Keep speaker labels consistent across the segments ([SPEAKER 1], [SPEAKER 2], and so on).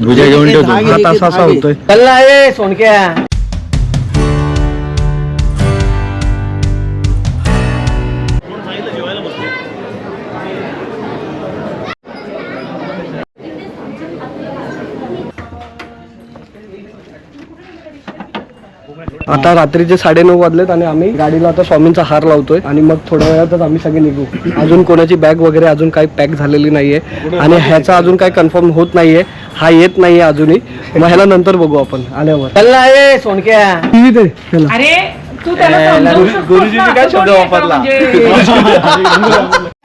[SPEAKER 1] भुजा घेऊन ठेवतो.
[SPEAKER 2] हा तास असा होतोय.
[SPEAKER 3] कल्ला ए सोनक्या.
[SPEAKER 2] आता रात्रीचे साडेनऊ वाजलेत आणि आम्ही गाडीला आता स्वामींचा हार लावतोय आणि मग थोड्या वेळातच आम्ही सगळे निघू. अजून कोणाची बॅग वगैरे अजून काही पॅक झालेली नाहीये आणि ह्याचा अजून काही कन्फर्म होत नाहीये. हा येत नाहीये अजूनही. मग ह्याला नंतर बघू आपण आल्यावर.
[SPEAKER 3] सोनक्या.
[SPEAKER 2] टीव्ही दे त्याला
[SPEAKER 4] अरे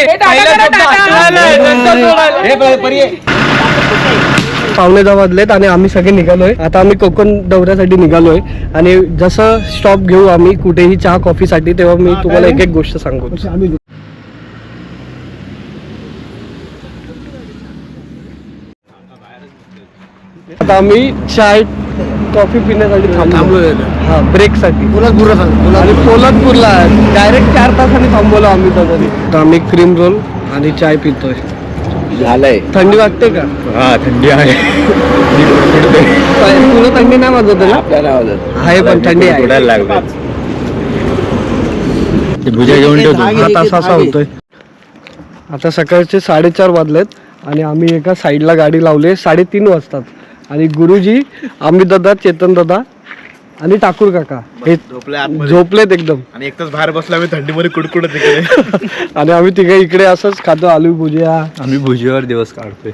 [SPEAKER 4] हे टाका, टाका.
[SPEAKER 2] पावणे दहा वाजलेत आणि आम्ही सगळे निघालोय. आता आम्ही कोकण दौऱ्यासाठी निघालोय. आणि जसं स्टॉप घेऊ आम्ही कुठेही चहा कॉफीसाठी तेव्हा मी तुम्हाला एक एक गोष्ट सांगू आता आम्ही चाय कॉफी पिण्यासाठी थांबलो. हा ब्रेकसाठी आणि पोलादपूरला डायरेक्ट चार तासांनी थांबवलो आम्ही तरी आता आम्ही क्रीम रोल आणि चाय पितोय.
[SPEAKER 1] झालंय.
[SPEAKER 2] थंडी वाटते का?
[SPEAKER 1] हा थंडी आहे.
[SPEAKER 2] तुला थंडी नाही वाजत ना
[SPEAKER 1] आपल्याला
[SPEAKER 2] आहे पण थंडी आहे.
[SPEAKER 1] भुजा घेऊन ठेवतो.
[SPEAKER 2] हा तास असा होतोय. आता सकाळचे साडेचार वाजलेत आणि आम्ही एका साईडला गाडी लावली. साडेतीन वाजतात. आणि गुरुजी आम्ही दादा चेतन दादा आणि ठाकूर काका. हे झोपलेत एकदम.
[SPEAKER 5] आणि एक तास बाहेर बसला मी थंडीमध्ये कुडकुडत तिकडे.
[SPEAKER 2] आणि आम्ही तिघे इकडे असंच खातो आलू भुजिया.
[SPEAKER 1] आम्ही भुजीवर दिवस काढतोय.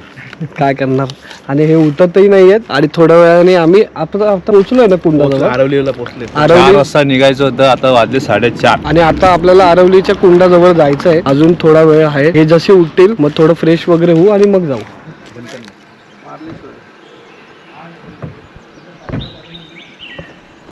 [SPEAKER 2] काय करणार? आणि हे उठतही नाहीयेत आणि थोड्या वेळाने आम्ही आपण आता पोहोचलोय ना पुन्हा
[SPEAKER 5] आरवलीला पोहोचले
[SPEAKER 1] चार
[SPEAKER 2] आरवली
[SPEAKER 1] वाजता निघायचं होतं आता वाजले साडेचार.
[SPEAKER 2] आणि आता आपल्याला आरवलीच्या कुंडाजवळ जायचं आहे अजून थोडा वेळ आहे. हे जसे उठतील मग थोडं फ्रेश वगैरे होऊ आणि मग जाऊ.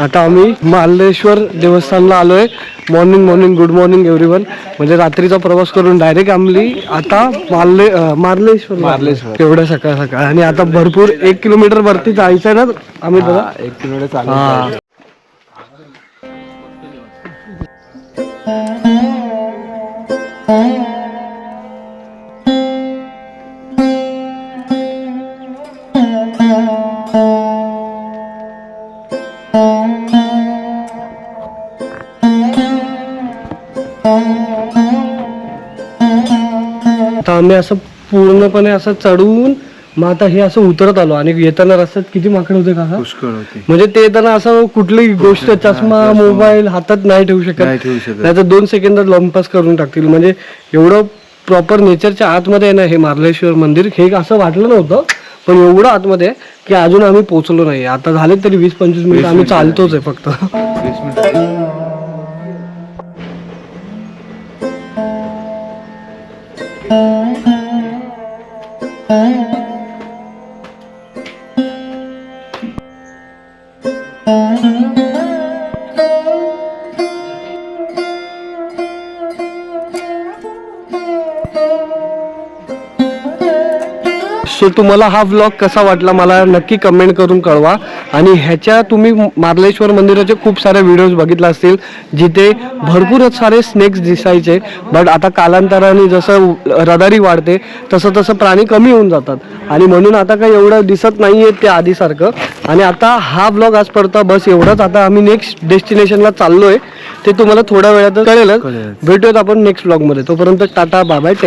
[SPEAKER 2] आता आम्ही मार्लेश्वर देवस्थानला आलोय. Morning morning good morning everyone म्हणजे रात्रीचा प्रवास करून डायरेक्ट आम्ही आता मार्ले मार्लेश्वर मार्लेश्वर. एवढ्या सकाळ सकाळ. आणि आता भरपूर एक किलोमीटर वरती जायचं आहे ना आम्ही दादा
[SPEAKER 1] एक किलोमीटर
[SPEAKER 2] हा. आता आम्ही असं पूर्णपणे असं चढवून मग आता हे असं उतरत आलो. आणि येताना रस्त्यात किती माकड होते का
[SPEAKER 1] पुष्कळ होती.
[SPEAKER 2] म्हणजे ते येताना असं कुठलीही गोष्ट चष्मा मोबाईल हातात नाही ठेवू शकत.
[SPEAKER 1] नाही ठेवू शकत.
[SPEAKER 2] नाही तर दोन सेकंदात लंपास करून टाकतील. म्हणजे एवढं प्रॉपर नेचरच्या आतमध्ये आहे ना हे मार्लेश्वर मंदिर हे असं वाटलं नव्हतं. पण एवढं आतमध्ये आहे की अजून आम्ही पोहोचलो नाही. आता झाले तरी वीस पंचवीस मिनिट आम्ही चालतोच आहे फक्त. सो तुम्हाला हा व्लॉग कसा वाटला मला नक्की कमेंट करून कळवा. आणि ह्याच्या तुम्ही मार्लेश्वर मंदिराचे खूप सारे व्हिडिओज बघितले असतील जिथे भरपूरच सारे स्नेक्स दिसायचे बट आता कालांतराने जसं रदारी वाढते तसं तसं प्राणी कमी होऊन जातात. आणि म्हणून आता काही एवढं दिसत नाहीये ते आधीसारखं. आणि आता हा व्लॉग आज पडता बस एवढंच. आता आम्ही नेक्स्ट डेस्टिनेशनला चाललोय. ते तुम्हाला थोड्या वेळातच कळेलच. भेटूयात आपण नेक्स्ट व्लॉगमध्ये तोपर्यंत टाटा बाय टेक